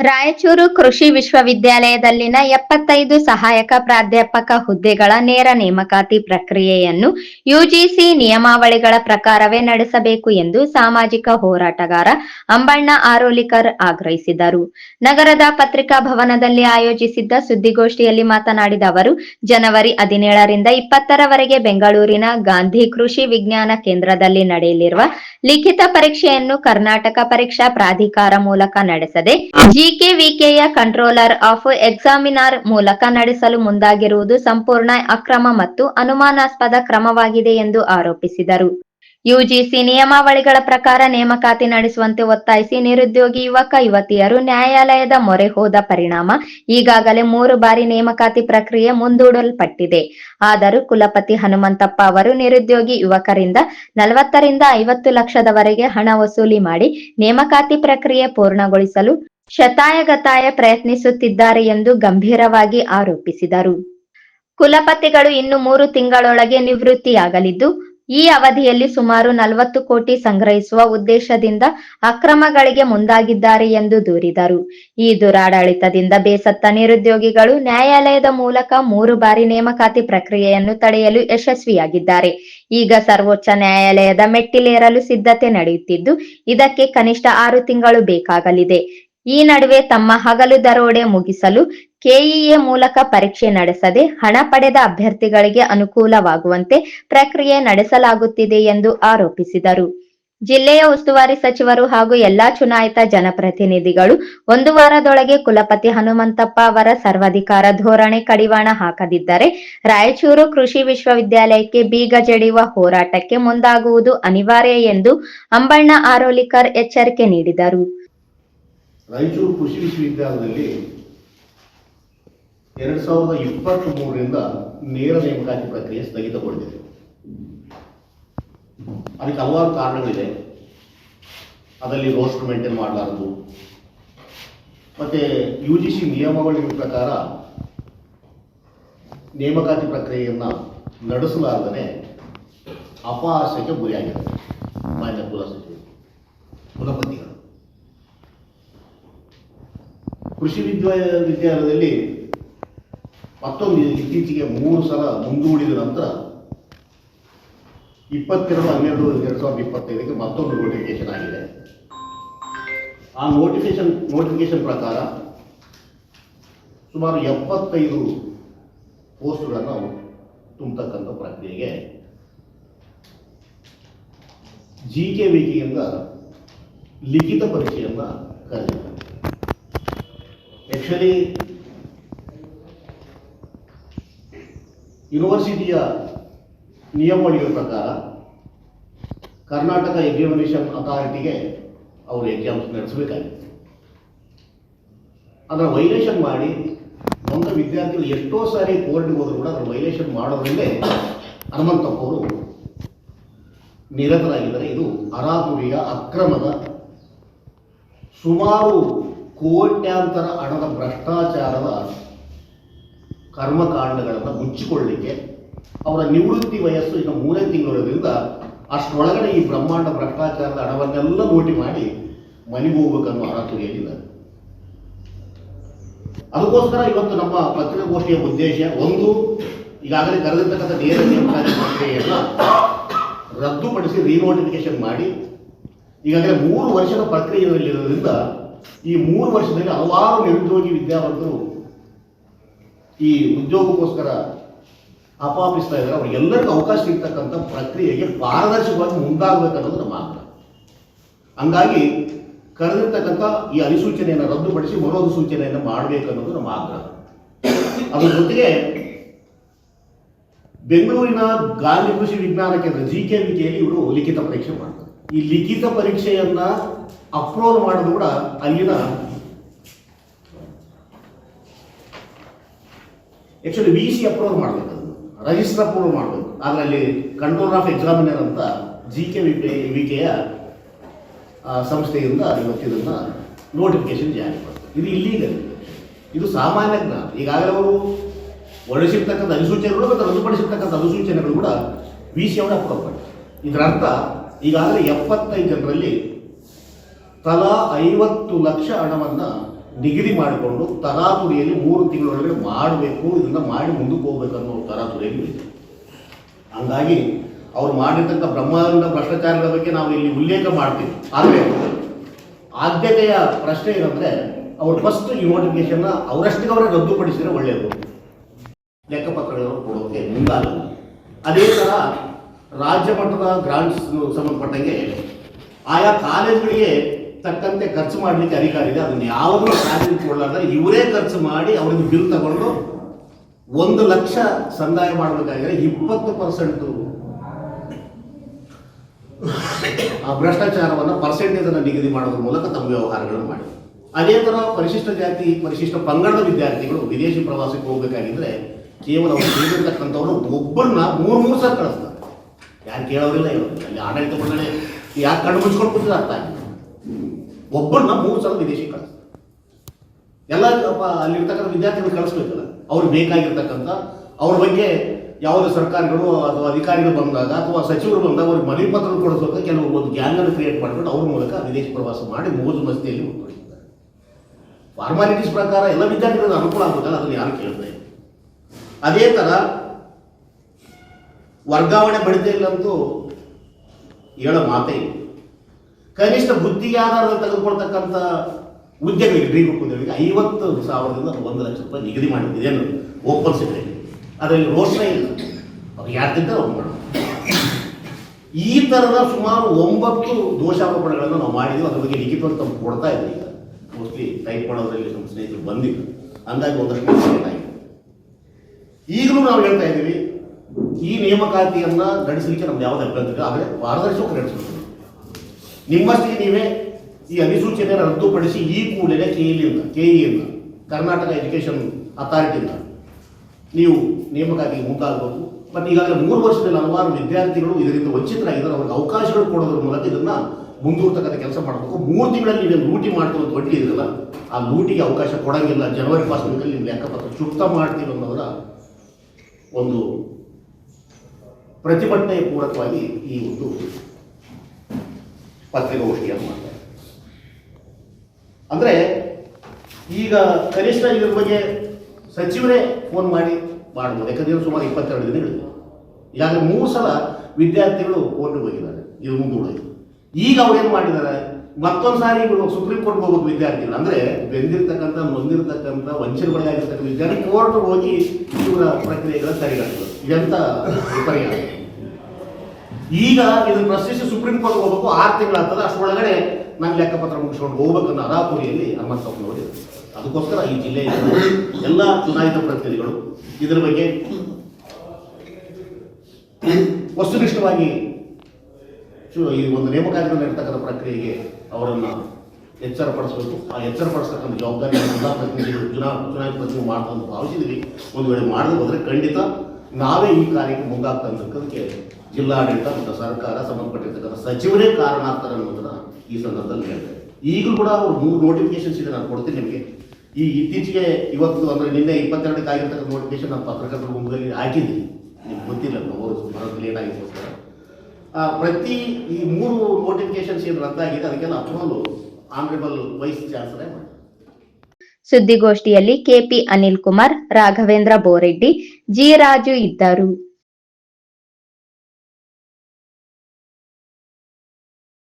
ರಾಯಚೂರು ಕೃಷಿ ವಿಶ್ವವಿದ್ಯಾಲಯದಲ್ಲಿನ ಎಪ್ಪತ್ತೈದು ಸಹಾಯಕ ಪ್ರಾಧ್ಯಾಪಕ ಹುದ್ದೆಗಳ ನೇರ ನೇಮಕಾತಿ ಪ್ರಕ್ರಿಯೆಯನ್ನು ಯುಜಿಸಿ ನಿಯಮಾವಳಿಗಳ ಪ್ರಕಾರವೇ ನಡೆಸಬೇಕು ಎಂದು ಸಾಮಾಜಿಕ ಹೋರಾಟಗಾರ ಅಂಬಣ್ಣ ಆರೋಲಿಕರ್ ಆಗ್ರಹಿಸಿದರು. ನಗರದ ಪತ್ರಿಕಾ ಭವನದಲ್ಲಿ ಆಯೋಜಿಸಿದ್ದ ಸುದ್ದಿಗೋಷ್ಠಿಯಲ್ಲಿ ಮಾತನಾಡಿದ ಅವರು, ಜನವರಿ ಹದಿನೇಳರಿಂದ ಇಪ್ಪತ್ತರವರೆಗೆ ಬೆಂಗಳೂರಿನ ಗಾಂಧಿ ಕೃಷಿ ವಿಜ್ಞಾನ ಕೇಂದ್ರದಲ್ಲಿ ನಡೆಯಲಿರುವ ಲಿಖಿತ ಪರೀಕ್ಷೆಯನ್ನು ಕರ್ನಾಟಕ ಪರೀಕ್ಷಾ ಪ್ರಾಧಿಕಾರ ಮೂಲಕ ನಡೆಸದೆ ಜಿಕೆವಿಕೆಯ ಕಂಟ್ರೋಲರ್ ಆಫ್ ಎಕ್ಸಾಮಿನಾರ್ ಮೂಲಕ ನಡೆಸಲು ಮುಂದಾಗಿರುವುದು ಸಂಪೂರ್ಣ ಅಕ್ರಮ ಮತ್ತು ಅನುಮಾನಾಸ್ಪದ ಕ್ರಮವಾಗಿದೆ ಎಂದು ಆರೋಪಿಸಿದರು. ಯುಜಿಸಿ ನಿಯಮಾವಳಿಗಳ ಪ್ರಕಾರ ನೇಮಕಾತಿ ನಡೆಸುವಂತೆ ಒತ್ತಾಯಿಸಿ ನಿರುದ್ಯೋಗಿ ಯುವಕ, ಯುವತಿಯರು ನ್ಯಾಯಾಲಯದ ಮೊರೆ ಹೋದ ಪರಿಣಾಮ ಈಗಾಗಲೇ ಮೂರು ಬಾರಿ ನೇಮಕಾತಿ ಪ್ರಕ್ರಿಯೆ ಮುಂದೂಡಲ್ಪಟ್ಟಿದೆ. ಆದರೂ ಕುಲಪತಿ ಹನುಮಂತಪ್ಪ ಅವರು ನಿರುದ್ಯೋಗಿ ಯುವಕರಿಂದ ನಲವತ್ತರಿಂದ ಐವತ್ತು ಲಕ್ಷದವರೆಗೆ ಹಣ ವಸೂಲಿ ಮಾಡಿ ನೇಮಕಾತಿ ಪ್ರಕ್ರಿಯೆ ಪೂರ್ಣಗೊಳಿಸಲು ಶತಾಯಗತಾಯ ಪ್ರಯತ್ನಿಸುತ್ತಿದ್ದಾರೆ ಎಂದು ಗಂಭೀರವಾಗಿ ಆರೋಪಿಸಿದರು. ಕುಲಪತಿಗಳು ಇನ್ನು ಮೂರು ತಿಂಗಳೊಳಗೆ ನಿವೃತ್ತಿಯಾಗಲಿದ್ದು, ಈ ಅವಧಿಯಲ್ಲಿ ಸುಮಾರು ನಲವತ್ತು ಕೋಟಿ ಸಂಗ್ರಹಿಸುವ ಉದ್ದೇಶದಿಂದ ಅಕ್ರಮಗಳಿಗೆ ಮುಂದಾಗಿದ್ದಾರೆ ಎಂದು ದೂರಿದರು. ಈ ದುರಾಡಳಿತದಿಂದ ಬೇಸತ್ತ ನಿರುದ್ಯೋಗಿಗಳು ನ್ಯಾಯಾಲಯದ ಮೂಲಕ ಮೂರು ಬಾರಿ ನೇಮಕಾತಿ ಪ್ರಕ್ರಿಯೆಯನ್ನು ತಡೆಯಲು ಯಶಸ್ವಿಯಾಗಿದ್ದಾರೆ. ಈಗ ಸರ್ವೋಚ್ಚ ನ್ಯಾಯಾಲಯದ ಮೆಟ್ಟಿಲೇರಲು ಸಿದ್ಧತೆ ನಡೆಯುತ್ತಿದ್ದು, ಇದಕ್ಕೆ ಕನಿಷ್ಠ ಆರು ತಿಂಗಳು ಬೇಕಾಗಲಿದೆ. ಈ ನಡುವೆ ತಮ್ಮ ಹಗಲು ದರೋಡೆ ಮುಗಿಸಲು ಕೆಇಎ ಮೂಲಕ ಪರೀಕ್ಷೆ ನಡೆಸದೆ ಹಣ ಪಡೆದ ಅಭ್ಯರ್ಥಿಗಳಿಗೆ ಅನುಕೂಲವಾಗುವಂತೆ ಪ್ರಕ್ರಿಯೆ ನಡೆಸಲಾಗುತ್ತಿದೆ ಎಂದು ಆರೋಪಿಸಿದರು. ಜಿಲ್ಲೆಯ ಉಸ್ತುವಾರಿ ಸಚಿವರು ಹಾಗೂ ಎಲ್ಲಾ ಚುನಾಯಿತ ಜನಪ್ರತಿನಿಧಿಗಳು ಒಂದು ವಾರದೊಳಗೆ ಕುಲಪತಿ ಹನುಮಂತಪ್ಪ ಅವರ ಸರ್ವಾಧಿಕಾರ ಧೋರಣೆ ಕಡಿವಾಣ ಹಾಕದಿದ್ದರೆ ರಾಯಚೂರು ಕೃಷಿ ವಿಶ್ವವಿದ್ಯಾಲಯಕ್ಕೆ ಬೀಗ ಜಡಿಯುವ ಹೋರಾಟಕ್ಕೆ ಮುಂದಾಗುವುದು ಅನಿವಾರ್ಯ ಎಂದು ಅಂಬಣ್ಣ ಆರೋಲಿಕರ್ ಎಚ್ಚರಿಕೆ ನೀಡಿದರು. ರಾಯಚೂರು ಕೃಷಿ ವಿಶ್ವವಿದ್ಯಾಲಯದಲ್ಲಿ ಎರಡು ಸಾವಿರದ ಇಪ್ಪತ್ತ್ ಮೂರರಿಂದ ನೇರ ನೇಮಕಾತಿ ಪ್ರಕ್ರಿಯೆ ಸ್ಥಗಿತಗೊಂಡಿದೆ. ಅದಕ್ಕೆ ಹಲವಾರು ಕಾರಣಗಳಿದೆ. ಅದರಲ್ಲಿ ರೋಸ್ಟರ್ ಮೇಂಟೈನ್ ಮಾಡಲಾರದು. ಮತ್ತೆ ಯು ಜಿ ಸಿ ನಿಯಮಾವಳಿ ಪ್ರಕಾರ ನೇಮಕಾತಿ ಪ್ರಕ್ರಿಯೆಯನ್ನು ನಡೆಸಲಾರದೇ ಅಪಹಾಸ್ಯಕ್ಕೆ ಗುರಿಯಾಗಿದೆ. ಮಾನ್ಯ ಕುಲ ಸಚಿವರು ಕುಲಪತಿಗಳು ಕೃಷಿ ವಿದ್ಯಾ ವಿದ್ಯಾಲಯದಲ್ಲಿ ಮತ್ತೊಂದು ಇತ್ತೀಚೆಗೆ ಮೂರು ಸಲ ಮುಂದೂಡಿದ ನಂತರ ಇಪ್ಪತ್ತೆರಡು, ಹನ್ನೆರಡು, ಎರಡು ಸಾವಿರದ ಇಪ್ಪತ್ತೈದಕ್ಕೆ ಮತ್ತೊಂದು ನೋಟಿಫಿಕೇಶನ್ ಆಗಿದೆ. ಆ ನೋಟಿಫಿಕೇಶನ್ ನೋಟಿಫಿಕೇಶನ್ ಪ್ರಕಾರ ಸುಮಾರು ಎಪ್ಪತ್ತೈದು ಪೋಸ್ಟ್ಗಳನ್ನು ತುಂಬತಕ್ಕಂಥ ಪ್ರಕ್ರಿಯೆಗೆ ಜಿ ಕೆ ವಿಕೆಯಿಂದ ಲಿಖಿತ ಪರೀಕ್ಷೆಯನ್ನು ಕರೆದಿದ್ದಾರೆ. ಆ್ಯಕ್ಚುಲಿ ಯೂನಿವರ್ಸಿಟಿಯ ನಿಯಮಗಳಿಗೆ ಪ್ರಕಾರ ಕರ್ನಾಟಕ ಎಕ್ಸಾಮಿನೇಷನ್ ಅಥಾರಿಟಿಗೆ ಅವರು ಎಕ್ಸಾಮ್ಸ್ ನಡೆಸಬೇಕಾಗಿತ್ತು ಅದರ ವೈಲೇಷನ್ ಮಾಡಿ ಒಂದು ವಿದ್ಯಾರ್ಥಿಗಳು ಎಷ್ಟೋ ಸಾರಿ ಕೋರ್ಟ್ಗೆ ಹೋದ್ರು ಕೂಡ ಅದರ ವೈಲೇಷನ್ ಮಾಡೋದ್ರಲ್ಲೇ ಹನುಮಂತಪ್ಪ ಅವರು ನಿರತರಾಗಿದ್ದಾರೆ. ಇದು ಅರಾಪುರಿಯ ಅಕ್ರಮದ ಸುಮಾರು ಕೋಟ್ಯಾಂತರ ಹಣದ ಭ್ರಷ್ಟಾಚಾರದ ಕರ್ಮಕಾಂಡಗಳನ್ನು ಮುಚ್ಚಿಕೊಳ್ಳಲಿಕ್ಕೆ ಅವರ ನಿವೃತ್ತಿ ವಯಸ್ಸು ಈಗ ಮೂರೇ ತಿಂಗಳಿರೋದ್ರಿಂದ ಅಷ್ಟರೊಳಗಡೆ ಈ ಬ್ರಹ್ಮಾಂಡ ಭ್ರಷ್ಟಾಚಾರದ ಹಣವನ್ನೆಲ್ಲ ನೋಟಿ ಮಾಡಿ ಮನೆಗೆ ಹೋಗ್ಬೇಕನ್ನೋ ಅರಾತುರಿಯಲ್ಲಿದ್ದಾರೆ ಅದಕ್ಕೋಸ್ಕರ ಇವತ್ತು ನಮ್ಮ ಪತ್ರಿಕಾಗೋಷ್ಠಿಯ ಉದ್ದೇಶ ಒಂದು, ಈಗಾಗಲೇ ಕರೆದಿರ್ತಕ್ಕಂಥ ನೇರ ನೇಮಕಾತಿ ಪ್ರಕ್ರಿಯೆಯನ್ನು ರದ್ದುಪಡಿಸಿ ರೀನೋಟಿಫಿಕೇಶನ್ ಮಾಡಿ, ಈಗಾಗಲೇ ಮೂರು ವರ್ಷದ ಪ್ರಕ್ರಿಯೆಯಲ್ಲಿರೋದ್ರಿಂದ ಈ ಮೂರು ವರ್ಷದಲ್ಲಿ ಹಲವಾರು ನಿರುದ್ಯೋಗಿ ವಿದ್ಯಾವಂತರು ಈ ಉದ್ಯೋಗಕ್ಕೋಸ್ಕರ ಅಪಾಪಿಸ್ತಾ ಇದ್ದಾರೆ. ಅವರಿಗೆಲ್ಲರಿಗೂ ಅವಕಾಶ ಸಿಗ್ತಕ್ಕಂಥ ಪ್ರಕ್ರಿಯೆಗೆ ಪಾರದರ್ಶಕವಾಗಿ ಮುಂದಾಗಬೇಕನ್ನೋದು ನಮ್ಮ ಆಗ್ರಹ. ಹಂಗಾಗಿ ಕರೆದಿರ್ತಕ್ಕಂಥ ಈ ಅಧಿಸೂಚನೆಯನ್ನು ರದ್ದುಪಡಿಸಿ ಮರೋದು ಅಧಿಸೂಚನೆಯನ್ನು ಮಾಡಬೇಕನ್ನೋದು ನಮ್ಮ ಆಗ್ರಹ. ಅದರ ಜೊತೆಗೆ ಬೆಂಗಳೂರಿನ ಗಾಂಧಿ ಕೃಷಿ ವಿಜ್ಞಾನ ಕೇಂದ್ರ ಜಿ ಕೆ ವಿಕೆಯಲ್ಲಿ ಇವರು ಲಿಖಿತ ಪರೀಕ್ಷೆ ಮಾಡ್ತಾರೆ. ಈ ಲಿಖಿತ ಪರೀಕ್ಷೆಯನ್ನ ಅಪ್ರೂವ್ ಮಾಡೋದು ಕೂಡ ಅಲ್ಲಿನ ಆಕ್ಚುಲಿ ವಿ ಸಿ ಅಪ್ರೂವ್ ಮಾಡಬೇಕು ಅದನ್ನು ರಿಜಿಸ್ಟರ್ ಅಪ್ರೂವ್ ಮಾಡಬೇಕು. ಆದರೆ ಅಲ್ಲಿ ಕಂಟ್ರೋಲ್ ಆಫ್ ಎಕ್ಸಾಮಿನರ್ ಅಂತ ಜಿ ಕೆ ವಿ ಕೆಯ ಸಂಸ್ಥೆಯಿಂದ ಇವತ್ತು ಇದನ್ನು ನೋಟಿಫಿಕೇಶನ್ ಜಾರಿ ಮಾಡ್ತಾರೆ. ಇದು ಇಲ್ಲೀಗಲ್ ಇದು ಸಾಮಾನ್ಯ ಜ್ಞಾನ. ಈಗಾಗಲೇ ಅವರು ಹೊರಡಿಸಿರ್ತಕ್ಕಂಥ ಅಧಿಸೂಚನೆಗಳು ಮತ್ತು ರದ್ದುಪಡಿಸಿರ್ತಕ್ಕಂಥ ಅಧಿಸೂಚನೆಗಳು ಕೂಡ ವಿ ಸಿ ಅವರ ಅಪ್ರೂವ್ ಮಾಡಿ ಇದರ ಅರ್ಥ ಈಗಾಗಲೇ ಎಪ್ಪತ್ತೈದು ಜನರಲ್ಲಿ ತಲಾ ಐವತ್ತು ಲಕ್ಷ ಹಣವನ್ನು ನಿಗದಿ ಮಾಡಿಕೊಂಡು ತರಾತುರಿಯಲ್ಲಿ ಮೂರು ತಿಂಗಳೊಳಗೆ ಮಾಡಬೇಕು, ಇದನ್ನು ಮಾಡಿ ಮುಂದಕ್ಕೆ ಹೋಗ್ಬೇಕು ಅನ್ನೋ ತರಾತುರಿಯಲ್ಲಿ ಇದೆ. ಹಂಗಾಗಿ ಅವ್ರು ಮಾಡಿರ್ತಕ್ಕ ಬ್ರಹ್ಮಾಂಡ ಭ್ರಷ್ಟಾಚಾರದ ಬಗ್ಗೆ ನಾವು ಇಲ್ಲಿ ಉಲ್ಲೇಖ ಮಾಡ್ತೀವಿ. ಆದರೆ ಆದ್ಯತೆಯ ಪ್ರಶ್ನೆ ಏನಂದ್ರೆ, ಅವ್ರು ಫಸ್ಟ್ ಈ ನೋಟಿಫಿಕೇಶನ್ ಅವರಷ್ಟಿಗೆ ಅವರೇ ರದ್ದುಪಡಿಸಿದ್ರೆ ಒಳ್ಳೆಯದು ಲೆಕ್ಕಪತ್ರಗಳನ್ನು ಕೊಡೋಕೆ ಮುಂದಾಗಲ್ಲ ಅದೇ ಥರ ರಾಜ್ಯ ಮಟ್ಟದ ಗ್ರಾಂಟ್ಸ್ ಸಂಬಂಧಪಟ್ಟಂಗೆ ಆಯಾ ಕಾಲೇಜುಗಳಿಗೆ ತಕ್ಕಂತೆ ಖರ್ಚು ಮಾಡಲಿಕ್ಕೆ ಅಧಿಕಾರ ಇದೆ. ಅದನ್ನು ಯಾವುದೂ ಕೊಡಲಾರ್ದೆ ಇವರೇ ಖರ್ಚು ಮಾಡಿ ಅವ್ರಿಗೆ ಬಿಲ್ ತಗೊಂಡು ಒಂದು ಲಕ್ಷ ಸಂದಾಯ ಮಾಡಬೇಕಾಗಿದ್ರೆ ಇಪ್ಪತ್ತು ಪರ್ಸೆಂಟ್ ಆ ಭ್ರಷ್ಟಾಚಾರವನ್ನು ಪರ್ಸೆಂಟೇಜ್ ಅನ್ನು ನಿಗದಿ ಮಾಡೋದ್ರ ಮೂಲಕ ತಮ್ಮ ವ್ಯವಹಾರಗಳನ್ನು ಮಾಡಿ. ಅದೇ ಥರ ಪರಿಶಿಷ್ಟ ಜಾತಿ, ಪರಿಶಿಷ್ಟ ಪಂಗಡದ ವಿದ್ಯಾರ್ಥಿಗಳು, ವಿದೇಶಿ ಪ್ರವಾಸಕ್ಕೆ ಹೋಗಬೇಕಾಗಿದ್ರೆ ಕೇವಲ ಅವರು ತಿಳಿದಿರ್ತಕ್ಕಂಥವ್ರು ಒಬ್ಬರನ್ನ ಮೂರು ಮೂರು ಸಲ ಕಳಿಸ್ತಾರೆ. ಯಾರು ಕೇಳೋರಿಲ್ಲ ಹೇಳೋದಿಲ್ಲ ಅಲ್ಲಿ ಆಡಳಿತ ಮಂಡಳಿ ಯಾಕೆ ಕಣ್ಣು ಮುಚ್ಕೊಂಡು ಕೂತಿದ್ರೆ ಅರ್ಥ ಆಗಿಲ್ಲ ಒಬ್ಬರನ್ನ ಮೂರು ಸಲ ವಿದೇಶಿ ಕಳಿಸ್ತಾರೆ. ಎಲ್ಲ ಅಲ್ಲಿರ್ತಕ್ಕಂಥ ವಿದ್ಯಾರ್ಥಿಗಳು ಕಳಿಸ್ಬೇಕಲ್ಲ. ಅವ್ರಿಗೆ ಬೇಕಾಗಿರ್ತಕ್ಕಂಥ, ಅವ್ರ ಬಗ್ಗೆ ಯಾವುದೇ ಸರ್ಕಾರಗಳು ಅಥವಾ ಅಧಿಕಾರಿಗಳು ಬಂದಾಗ ಅಥವಾ ಸಚಿವರು ಬಂದಾಗ ಅವ್ರಿಗೆ ಮನವಿ ಪತ್ರ ಕೊಡಿಸುವಾಗ ಕೆಲವು ಒಂದು ಗ್ಯಾಂಗನ್ನು ಕ್ರಿಯೇಟ್ ಮಾಡಿಬಿಟ್ಟು ಅವ್ರ ಮೂಲಕ ವಿದೇಶ ಪ್ರವಾಸ ಮಾಡಿ ಮೋಜು ಮಸ್ತಿಯಲ್ಲಿ ಮುಂದುವರಿಸಿದ್ದಾರೆ. ಫಾರ್ಮಾಲಿಟೀಸ್ ಪ್ರಕಾರ ಎಲ್ಲ ವಿದ್ಯಾರ್ಥಿಗಳಿಗೆ ಅನುಕೂಲ ಆಗುತ್ತಲ್ಲ ಅದನ್ನು ಯಾರು ಕೇಳ್ತಾ ಅದೇ ಥರ ವರ್ಗಾವಣೆ ಬಡಿತೆಯಲ್ಲಂತೂ ಹೇಳೋ ಮಾತೇ ಇಲ್ಲ. ಕನಿಷ್ಠ ಬುದ್ಧಿ ಆಧಾರದಲ್ಲಿ ತೆಗೆದುಕೊಳ್ತಕ್ಕಂಥ ಉದ್ಯಮಿಗೆ ಡ್ರೀಮ್ ಉದ್ಯಮಿಗೆ ಐವತ್ತು ಸಾವಿರದಿಂದ ಒಂದು ಲಕ್ಷ ರೂಪಾಯಿ ನಿಗದಿ ಮಾಡಿದ್ದು ಏನು ಓಪನ್ ಸಿಗ್ತದೆ ಅದರಲ್ಲಿ ರೋಷಣೆ ಇಲ್ಲ. ಅವ್ರು ಯಾರು ತಿಂತಾರೆ ಅವ್ರು ಈ ಥರದ ಸುಮಾರು ಒಂಬತ್ತು ದೋಷಾರೋಪಣೆಗಳನ್ನು ನಾವು ಮಾಡಿದ್ವಿ. ಅದ್ರ ಬಗ್ಗೆ ಲಿಖಿತವಾಗಿ ತಮ್ಗೆ ಕೊಡ್ತಾ ಇದ್ದೀವಿ ಈಗ. ಮೋಸ್ಟ್ಲಿ ಟೈಪ್ ಮಾಡೋದ್ರಲ್ಲಿ ನಮ್ಮ ಸ್ನೇಹಿತರು ಬಂದಿಲ್ಲ. ಅಂದಾಗಿ ಒಂದಷ್ಟು ಆಗಿದೆ ಈಗಲೂ ನಾವು ಹೇಳ್ತಾ ಇದ್ದೀವಿ, ಈ ನೇಮಕಾತಿಯನ್ನು ನಡೆಸಲಿಕ್ಕೆ ನಮ್ದು ಯಾವುದೇ ಅಭ್ಯಂತರ ಆದರೆ ಪಾರದರ್ಶಕ ನಡೆಸಬೇಕು. ನಿಮ್ಮಷ್ಟಿಗೆ ನೀವೇ ಈ ಅಧಿಸೂಚನೆಯನ್ನು ರದ್ದುಪಡಿಸಿ ಈ ಕೂಡಲೇ ಕೆಇಲಿಂದ ಕೆಇಯಿಂದ ಕರ್ನಾಟಕ ಎಜುಕೇಷನ್ ಅಥಾರಿಟಿಯಿಂದ ನೀವು ನೇಮಕಾತಿಗೆ ಮುಂದಾಗಬೇಕು. ಬಟ್ ಈಗಾಗಲೇ ಮೂರು ವರ್ಷದಲ್ಲಿ ಹಲವಾರು ವಿದ್ಯಾರ್ಥಿಗಳು ಇದರಿಂದ ವಂಚಿತರಾಗಿದ್ದಾರೆ. ಅವ್ರಿಗೆ ಅವಕಾಶಗಳು ಕೊಡೋದ್ರ ಮೂಲಕ ಇದನ್ನ ಮುಂದೂಡ್ತಕ್ಕಂಥ ಕೆಲಸ ಮಾಡಬೇಕು. ಮೂರು ತಿಂಗಳಲ್ಲಿ ನೀವು ಲೂಟಿ ಮಾಡ್ತೀವಿ ಅಂತ ಒಟ್ಟಿಗೆ ಇದೆಯಲ್ಲ ಆ ಲೂಟಿಗೆ ಅವಕಾಶ ಕೊಡಂಗಿಲ್ಲ. ಜನವರಿ ಫಸ್ಟ್ ವೀಕಲ್ಲಿ ನಿಮ್ಮ ಲೆಕ್ಕಪತ್ರ ಚುಕ್ತ ಮಾಡ್ತೀವಿ ಅನ್ನೋದರ ಒಂದು ಪ್ರತಿಭಟನೆಯ ಪೂರಕವಾಗಿ ಈ ಒಂದು ಪತ್ರಿಕಾಗೋಷ್ಠಿಯನ್ನು ಮಾಡ್ತಾರೆ ಅಂದರೆ ಈಗ ಕನಿಷ್ಠ ಇದ್ರ ಬಗ್ಗೆ ಸಚಿವರೇ ಫೋನ್ ಮಾಡಿ ಮಾಡ್ಬೋದು. ಯಾಕಂದ್ರೆ ಸುಮಾರು ಇಪ್ಪತ್ತೆರಡು ದಿನಗಳಿದೆ ಈಗಾಗಲೇ ಮೂರು ಸಲ ವಿದ್ಯಾರ್ಥಿಗಳು ಕೋರ್ಟ್ಗೆ ಹೋಗಿದ್ದಾರೆ. ಇದು ಮುಂದೂಡೋದು. ಈಗ ಅವ್ರೇನು ಮಾಡಿದ್ದಾರೆ? ಮತ್ತೊಂದು ಸಾರಿ ಸುಪ್ರೀಂ ಕೋರ್ಟ್ಗೆ ಹೋಗೋದು ವಿದ್ಯಾರ್ಥಿಗಳು. ಅಂದರೆ ಬೆಂದಿರ್ತಕ್ಕಂಥ, ನೊಂದಿರ್ತಕ್ಕಂಥ ವಂಚನೆಗಳಾಗಿರ್ತಕ್ಕಂಥ ವಿದ್ಯಾರ್ಥಿ ಕೋರ್ಟ್ಗೆ ಹೋಗಿ ಇವರ ಪ್ರಕ್ರಿಯೆಗಳ ತಡೆಗಟ್ಟಲು ಇದೆಂಥ ವಿಪರ್ಯಾಸ? ಈಗ ಇದನ್ನ ಪ್ರಶ್ನಿಸಿ ಸುಪ್ರೀಂ ಕೋರ್ಟ್ ಹೋಗ್ಬೇಕು, ಆರು ತಿಂಗಳಾಗ್ತದೆ ಅಷ್ಟರೊಳಗಡೆ ನನ್ನ ಲೆಕ್ಕಪತ್ರ ಮುಗಿಸ್ಕೊಂಡು ಹೋಗ್ಬೇಕನ್ನ ಅರಾಪುರಿಯಲ್ಲಿ ಹನುಮಂತಪ್ಪನವರು. ಅದಕ್ಕೋಸ್ಕರ ಈ ಜಿಲ್ಲೆಯ ಎಲ್ಲ ಚುನಾಯಿತ ಪ್ರತಿನಿಧಿಗಳು ಇದರ ಬಗ್ಗೆ ವಸ್ತುನಿಷ್ಠವಾಗಿ ಈ ಒಂದು ನೇಮಕಾತಿ ಇರ್ತಕ್ಕಂಥ ಪ್ರಕ್ರಿಯೆಗೆ ಅವರನ್ನು ಎಚ್ಚರಪಡಿಸಬೇಕು ಆ ಎಚ್ಚರಪಡಿಸ್ತಕ್ಕಂಥ ಜವಾಬ್ದಾರಿ ಎಲ್ಲ ಪ್ರತಿನಿಧಿಗಳು ಚುನಾ ಚುನಾಯಿತ ಪ್ರತಿನಿಧಿ ಮಾಡ್ತಾ ಅಂತ ಭಾವಿಸಿದ್ವಿ ಒಂದು ವೇಳೆ ಮಾಡಿದ್ರೆ ಖಂಡಿತ ನಾವೇ ಈ ಕಾರ್ಯಕ್ಕೆ ಮುಂದಾಗ್ತಾ ಜಿಲ್ಲಾಡಳಿತ ಮತ್ತು ಸರ್ಕಾರ ಸಂಬಂಧಪಟ್ಟಿರ್ತಕ್ಕಂಥ ಸಚಿವರೇ ಕಾರಣಾಗ್ತಾರೆ ಅನ್ನೋದನ್ನ ಈ ಸಂದರ್ಭದಲ್ಲಿ ಹೇಳ್ತಾರೆ ಈಗಲೂ ಕೂಡ ಅವರು ಮೂರು ನೋಟಿಫಿಕೇಶನ್ಸ್ ಇದೆ ನಾನು ಕೊಡ್ತೀನಿ ನಿಮಗೆ. ಈ ಇತ್ತೀಚೆಗೆ ಇವತ್ತು ಅಂದರೆ ನಿನ್ನೆ ಇಪ್ಪತ್ತೆರಡಕ್ಕೆ ಆಗಿರ್ತಕ್ಕಂಥ ನೋಟಿಫಿಕೇಶನ್ ನಾನು ಪತ್ರಕರ್ತರ ಮುಂದಲ್ಲಿ ಹಾಕಿದ್ದೀನಿ ನಿಮ್ಗೆ ಗೊತ್ತಿಲ್ಲ ಅವರು ಬರೋದು ಆ, ಪ್ರತಿ ಈ ಮೂರು ನೋಟಿಫಿಕೇಶನ್ಸ್ ಏನು ರದ್ದಾಗಿದೆ ಅದಕ್ಕೆಲ್ಲ ಅಪ್ರೂವಲ್ ಆನರೇಬಲ್ ವೈಸ್ ಚಾನ್ಸಲರ್ ಮಾಡಿ ಸುದ್ದಿಗೋಷ್ಠಿಯಲ್ಲಿ ಕೆಪಿ ಅನಿಲ್ ಕುಮಾರ್ ರಾಘವೇಂದ್ರ ಬೋರೆಡ್ಡಿ ಜಿ ರಾಜು ಇದ್ದರು.